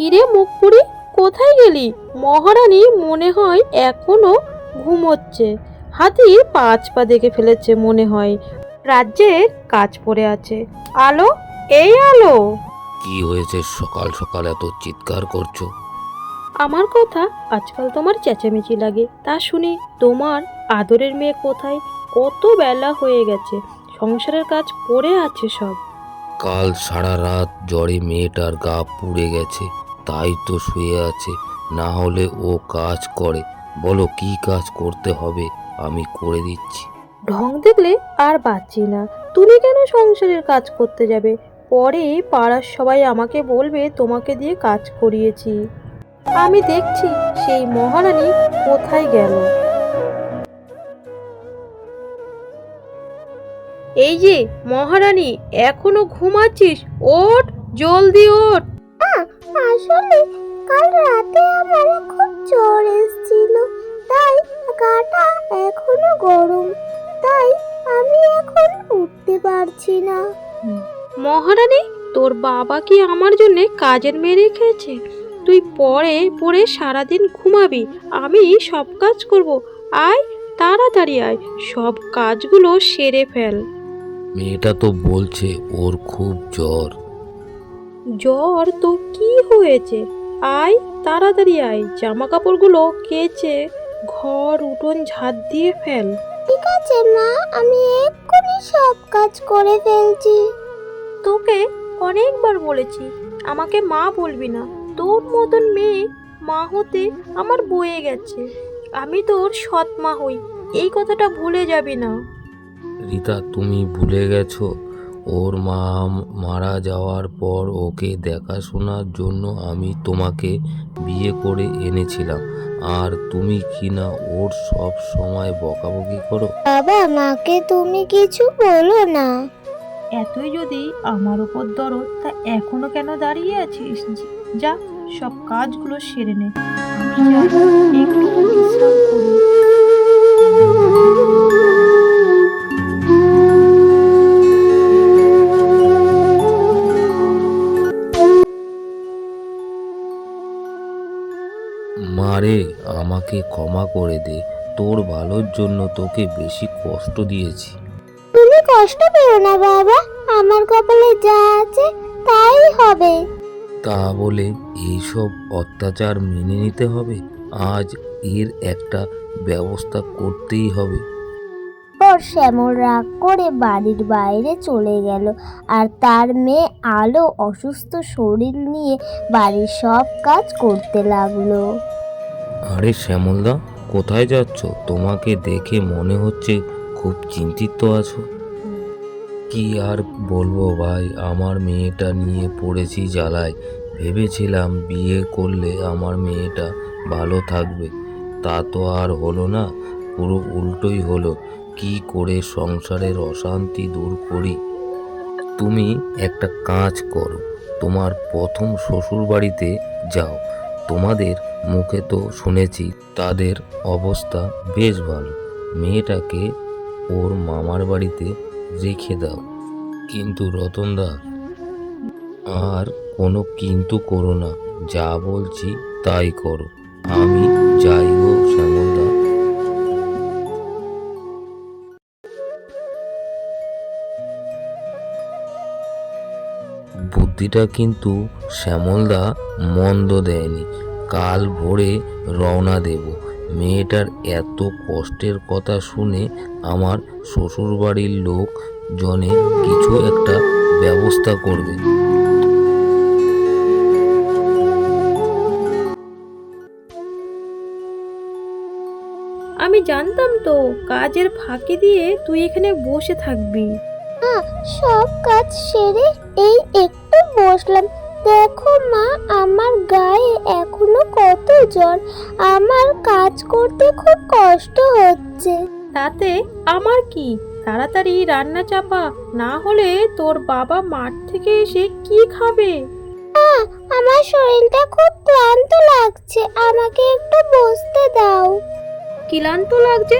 কিরে মুখপুরি? কোথায় গেলি? মহারানী মনে হয় এখনও ঘুমোচ্ছে। হাতি পাঁচ পা দেখে ফেলেছে মনে হয়। রাজ্যের কাজ পড়ে আছে। আলো এই আলো! কি হয়েছে? সকাল সকাল এত চিৎকার করছ? আমার কথা আজকাল তোমার চেঁচামেচি লাগে। তা শুনি তোমার আদরের মেয়ে কোথায়? কত বেলা হয়ে গেছে। সংসারের কাজ পড়ে আছে সব। কাল সারা রাত জ্বরে মেয়েটার গা পুড়ে গেছে। তাই তো শুয়ে আছে, না হলে ও কাজ করে। বলো, কি কাজ করতে হবে? আমি করে দিচ্ছি। ঢং দেখলে আর বাঁচি না। তুমি কেন সংসারের কাজ করতে যাবে? পরে পাড়ার সবাই আমাকে বলবে, তোমাকে দিয়ে কাজ করিয়েছি। আমি দেখছি সেই মহারানী কোথায় গেল। এই যে মহারানী, এখনও ঘুমাচ্ছিস? ওঠ, জলদি ওঠ। আসলে কাল রাতে আমার খুব জ্বর এসেছিল তাই গাটা এখনও গরম তাই আমি এখন উঠতে পারছি না। মহারানী তোর বাবা কি আমার জন্য কাজের মেয়ে রেখেছে? তুই পরে পরে সারাদিন ঘুমাবি আমি সব কাজ করব আয় তাড়াতাড়ি আয় সব কাজগুলো সেরে ফেল। মেয়েটা তো বলছে ওর খুব জ্বর। জ্বর তো কি হয়েছে? আয় তাড়াতাড়ি আয়। জামা কাপড়গুলো কেচে ঘর উঠোন ঝাঁট দিয়ে ফেল। ঠিক আছে মা আমি এক্ষুনি সব কাজ করে ফেলছি। তোকে অনেকবার বলেছি আমাকে মা বলবি না। তোর মতন মেয়ে মা হতে আমার বয়ে গেছে। আমি তোর সৎ মা হই এই কথাটা ভুলে যাবি না। রীতা তুমি ভুলে গেছো। ওর মা মারা যাওয়ার পর ওকে দেখাশোনার জন্য আমি তোমাকে বিয়ে করে এনেছিলাম। আর তুমি কি না ওর সব সময় বকাবকি করো? বাবা মাকে তুমি কিছু বলো না। এতই যদি আমার উপর দরদ তা এখনও কেন দাঁড়িয়ে আছিস? যা সব কাজগুলো সেরে নে। আমি একটু বিশ্রাম করি মারে আমাকে ক্ষমা করে দে। তোর ভালোর জন্য তোকে বেশি কষ্ট দিয়েছি। তুমি কষ্ট পেও না বাবা। আমার কপালে যা আছে তাই হবে। তা বলে এইসব অত্যাচার মেনে নিতে হবে? আজ এর একটা ব্যবস্থা করতেই হবে। পর শ্যামল রাগ করে বাড়ির বাইরে চলে গেল আর তার মেয়ে আলো অসুস্থ শরীর নিয়ে বাড়ির সব কাজ করতে লাগল। আরে শ্যামলদা, কোথায় যাচ্ছ? তোমাকে দেখে মনে হচ্ছে খুব চিন্তিত আছো। কি আর বলব ভাই, আমার মেয়েটা নিয়ে পড়েছি জ্বালায়। ভেবেছিলাম বিয়ে করলে আমার মেয়েটা ভালো থাকবে। তা তো আর হলো না, পুরো উল্টোই হলো। কি করে সংসারের অশান্তি দূর করি? তুমি একটা কাজ করো, তোমার প্রথম শ্বশুর বাড়িতে যাও। তোমাদের মুখে তো শুনেছি তাদের অবস্থা বেশ ভালো। মেয়েটাকে ওর মামার বাড়িতে রেখে দাও। কিন্তু রতনদা, আর কোনো কিন্তু করো না। যা বলছি তাই করো। আমি যাই। বুদ্ধিটা কিন্তু শ্যামলদা মন্দ দেয়নি। কাল ভোরে রওনা দেব। মেয়েটার এত কষ্টের কথা শুনে আমার শ্বশুরবাড়ির লোক জনে কিছু একটা ব্যবস্থা করবে। আমি জানতাম তো, কাজের ফাঁকি দিয়ে তুই এখানে বসে থাকবি। সব কাজ সেরে এই একটু বসলাম। দেখো মা আমার গায়ে এখনও কত জ্বর। আমার কাজ করতে খুব কষ্ট হচ্ছে। তাতে আমার কি? তাড়াতাড়ি রান্না চাপা। না হলে তোর বাবা মাঠ থেকে এসে কি খাবে? আমার শরীরটা খুব ক্লান্ত লাগছে। আমাকে একটু বসতে দাও। ক্লান্ত লাগছে?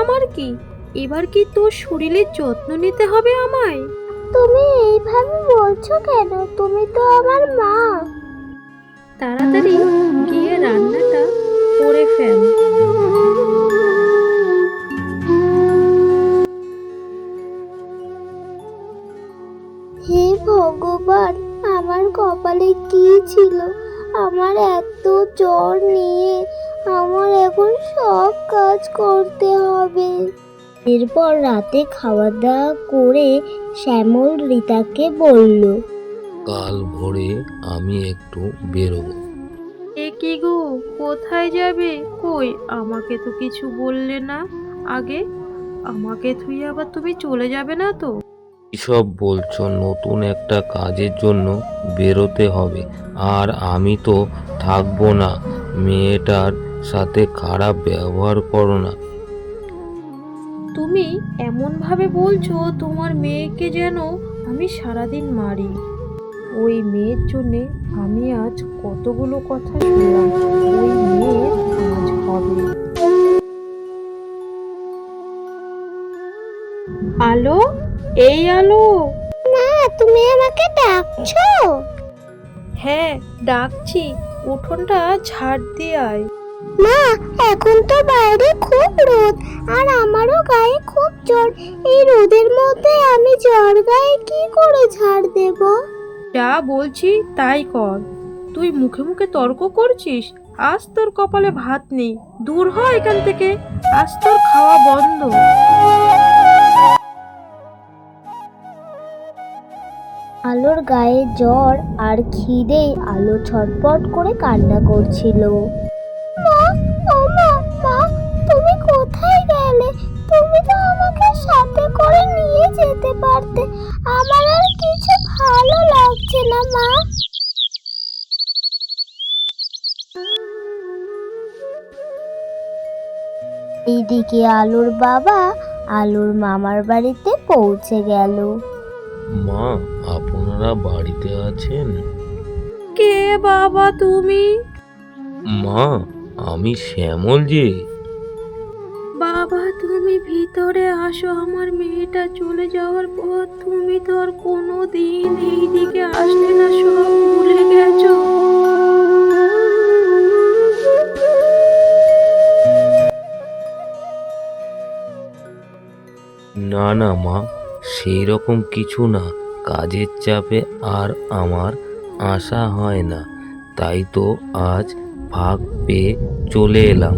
আমার কি? এবার কি তোর শরীরের যত্ন নিতে হবে আমায়? তুমি এইভাবে বলছো কেন? তুমি তো আমার মা। তাড়াতাড়ি গিয়ে রান্নাটা করে ফেল। হে ভগবান আমার কপালে কি ছিল? আমার এত জ্বর নিয়ে আমার এখন সব কাজ করতে হবে। এরপর রাতে খাওয়া দাওয়া করে শ্যামল রিতাকে বলল কাল ভোরে আমি একটু বেরোবো। এ কি গো? কোথায় যাবে? কই? আমাকে তো কিছু বললে না আগে? আমাকে তুই আবার তুমি চলে যাবে না তো? এসব বলছো নতুন একটা কাজের জন্য বেরোতে হবে আর আমি তো থাকব না। মেয়েটার সাথে খারাপ ব্যবহার করো না। তুমি এমন ভাবে বলছো তোমার মেয়েকে যেন আমি সারাদিন মারি। ওই মেয়ের জন্যে আমি আজ কতগুলো কথা শুনলাম। ওই মেয়ের আজ হবে। আলো? এই আলো! মা তুমি আমাকে ডাকছো? হ্যাঁ ডাকছি। উঠোনটা ঝাড় দিয়ে আয়। মা এখন তো বাইরে খুব রোদ আর আমারও গায়ে খুব জ্বর। এই রোদের মধ্যে আমি জ্বর গায়ে কি করে ঝাড় দেব? যা বলছি তাই কর। তুই মুখে মুখে তর্ক করছিস? আজ তোর কপালে ভাত নেই দূর হ এখান থেকে। আজ তোর খাওয়া বন্ধ। আলোর গায়ে জ্বর আর খিদে আলো ছটপট করে কান্না করছিল। তো আমাকে সাথে করে নিয়ে যেতে পারতে। আমার আর কিছু ভালো লাগছে না মা। এইদিকে আলোর বাবা আলোর মামার বাড়িতে পৌঁছে গেল। মা আপনারা বাড়িতে আছেন? কে বাবা তুমি? মা আমি শ্যামল যে। বাবা, তুমি ভিতরে আসো। আমার মেয়েটা চলে যাওয়ার পর তুমি তো আর কোনো দিন এইদিকে আসলে না, সব ভুলে গেছো। না না মা সেই রকম কিছু না। কাজের চাপে আর আমার আশা হয় না। তাই তো আজ ভাগ পেয়ে চলে এলাম।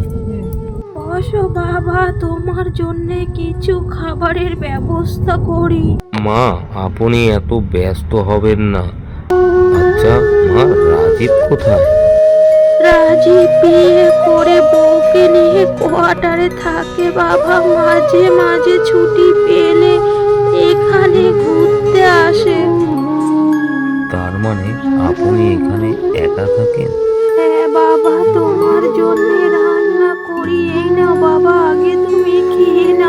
বাবা তোমার জন্যে কিছু খাবারের ব্যবস্থা করি। মা আপনি এত ব্যস্ত হবেন না। আচ্ছা মা রাজীব কোথায়? রাজীব বিয়ে করে বউকে নিয়ে কোয়ার্টারে থাকে বাবা। মাঝে মাঝে ছুটি পেলে এখানে ঘুরতে আসে। তার মানে আপনি এখানে একা থাকেন? হ্যাঁ বাবা তোমার জন্য রান্না করি। এই নাও বাবা।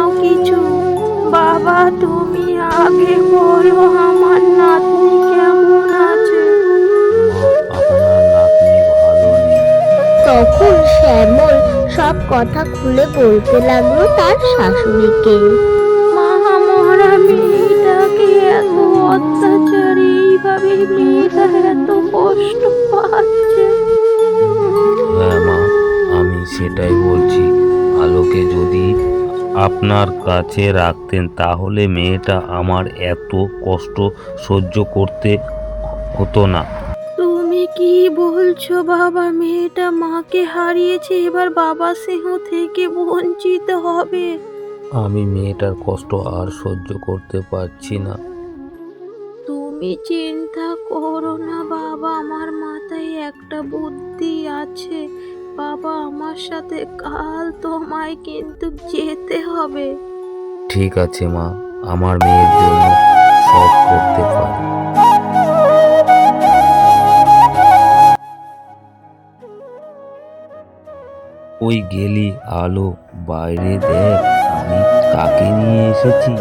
নাও কিছু। বাবা তুমি আগে বলো আমার নাতনি কেমন আছে। তখন শ্যামল সব কথা খুলে বলতে লাগল তার শাশুড়িকে। মা মরা মেয়েটাকে এত অত্যাচারী এইভাবে মেয়েটা এত কষ্ট পাচ্ছে। হ্যাঁ মা আমি সেটাই বলছি। আলোকে যদি আপনার কাছে রাখতেন তাহলে মেয়েটা আমার এত কষ্ট সহ্য করতে হতো না। তুমি কি বলছো বাবা? মেয়েটা মাকে হারিয়েছে এবার বাবা সিংহ থেকে বঞ্চিত হবে। আমি মেয়েটার কষ্ট আর সহ্য করতে পারছি না। তুমি চিন্তা করো না বাবা আমার মাথায় একটা বুদ্ধি আছে। বাবা, আমার সাথে কাল তোমায় কিন্তু যেতে হবে। ঠিক আছে মা, আমার মেয়ের জন্য সব করতে পারি। ওই গেলি আলো বাইরে দেখ, আমি কাকে নিয়ে এসেছি?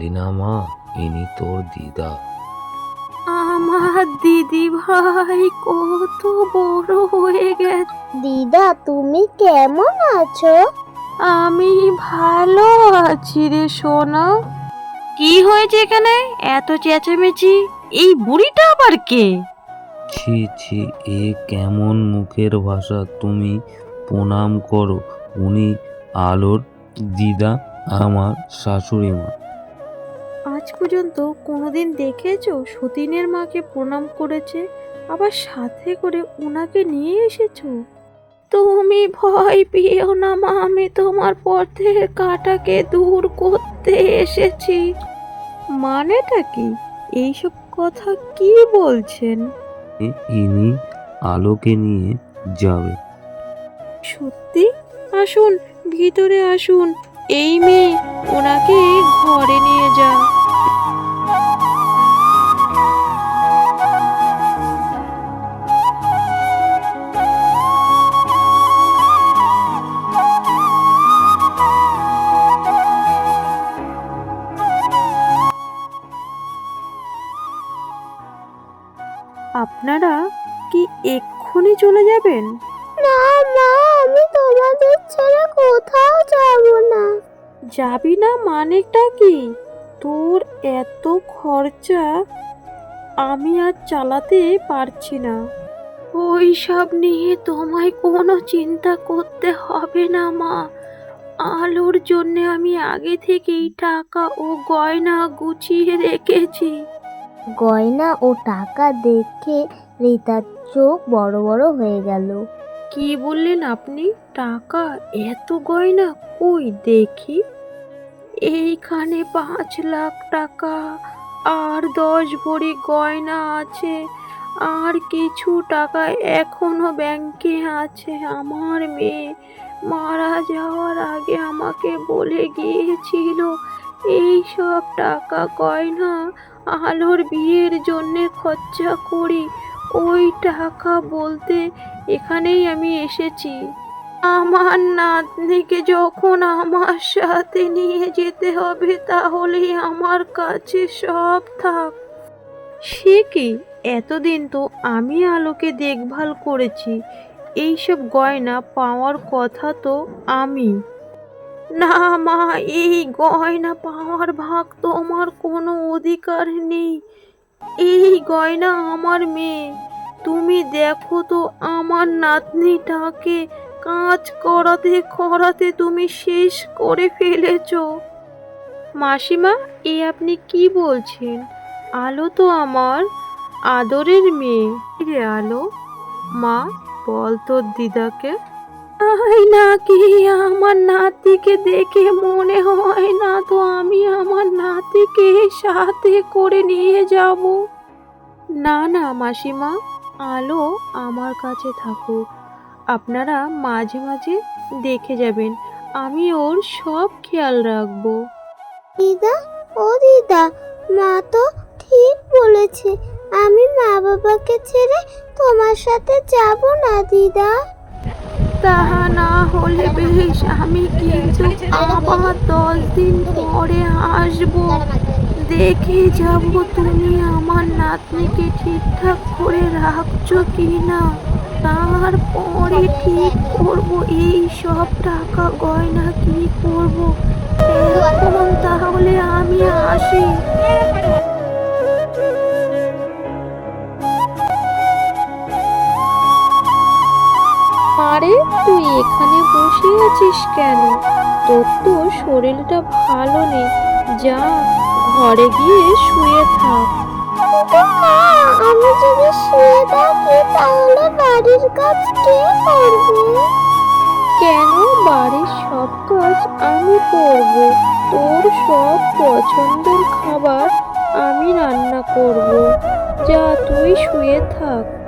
জানতে পারলি না মা ইনি তোর দিদা। আমার দিদি ভাই কত বড় হয়ে গেছে। দিদা তুমি কেমন আছো? আমি ভালো আছি রে সোনা। কি হয়েছে এখানে? এত চেঁচামেচি। এই বুড়িটা আবার কে? ছি ছি এ কেমন মুখের ভাষা তুমি প্রণাম করো। উনি আলোর দিদা আমার শাশুড়ি মা। পর্যন্ত কোনোদিন দেখেছ সতীনের মাকে প্রণাম করেছে? আবার সাথে করে ওনাকে নিয়ে এসেছ? তুমি ভয় পেও না মা আমি তোমার পথের কাটাকে দূর করতে এসেছি। মানেটা কি? এইসব কথা কি বলছেন? ইনি আলোকে নিয়ে যাবে। সত্যি? আসুন ভিতরে আসুন। এই মেয়ে ওনাকে ঘরে নিয়ে যা যাবেন না মা আমি তোমাদের ছেড়ে কোথাও যাব না। যাবি না মানেটা কি? তোর এত খরচা আমি আর চালাতে পারছি না। ওই সব নিয়ে তোমায় কোনো চিন্তা করতে হবে না মা। আলোর জন্য আমি আগে থেকেই টাকা ও গয়না গুছিয়ে রেখেছি। গয়না ও টাকা দেখে রিতার চোখ বড় বড় হয়ে গেল। কি বললেন আপনি? টাকা, এত গয়না কই দেখি? এইখানে পাঁচ লাখ টাকা, আর দশ ভরি গয়না আছে, আর কিছু টাকা এখনও ব্যাংকে আছে। আমার মেয়ে মারা যাওয়ার আগে আমাকে বলে গিয়েছিল, এই সব টাকা গয়না আলোর বিয়ের জন্যে খরচা করি ওই টাকা বলতে এখানেই আমি এসেছি। আমার নাতনিকে যখন আমার সাথে নিয়ে যেতে হবে, তাহলেই আমার কাছে সব থাক। সে কি? এতদিন তো আমি আলোকে দেখভাল করেছি। এইসব গয়না পাওয়ার কথা তো আমি। না মা, এই গয়না পাওয়ার ভাগ তোমার কোনো অধিকার নেই। এই গয়না আমার মেয়ে। তুমি দেখো তো আমার নাতনিটাকে কাজ করাতে করাতে তুমি শেষ করে ফেলেছ। মাসিমা, এ আপনি কি বলছেন? আলো তো আমার, আদরের মেয়ে। রে আলো। মা, বল তোর দিদাকে। তাই নাকি আমার নাতিকে দেখে মনে হয় না তো আমি আমার নাতিকে সাথে করে নিয়ে যাব? না না, মাসিমা, আলো আমার কাছে থাকুক আপনারা মাঝে মাঝে দেখে যাবেন। আমি ওর সব খেয়াল রাখব। দিদা, ও দিদা, মা তো ঠিক বলেছে। আমি মা বাবাকে ছেড়ে তোমার সাথে যাব না, দিদা। তাহা না হলে বেশ, আমি কিন্তু আবার দশ দিন পরে আসব। দেখে যাব তুমি আমার নাতনিকে ঠিকঠাক করে রাখছো কি না তারপরে ঠিক করব, এই সব টাকা গয়না কি করব? এখন তাহলে আমি আসি। তুই এখানে বসে আছিস কেন? তোর তো শরীরটা ভালো নেই। যা ঘরে গিয়ে শুয়ে থাক। আমি যদি শুয়ে থাকি তাহলে বাড়ির কাজ কে করবে? কেন বাড়ির সব কাজ আমি করব? তোর সব পছন্দের খাবার আমি রান্না করব। যা তুই শুয়ে থাক।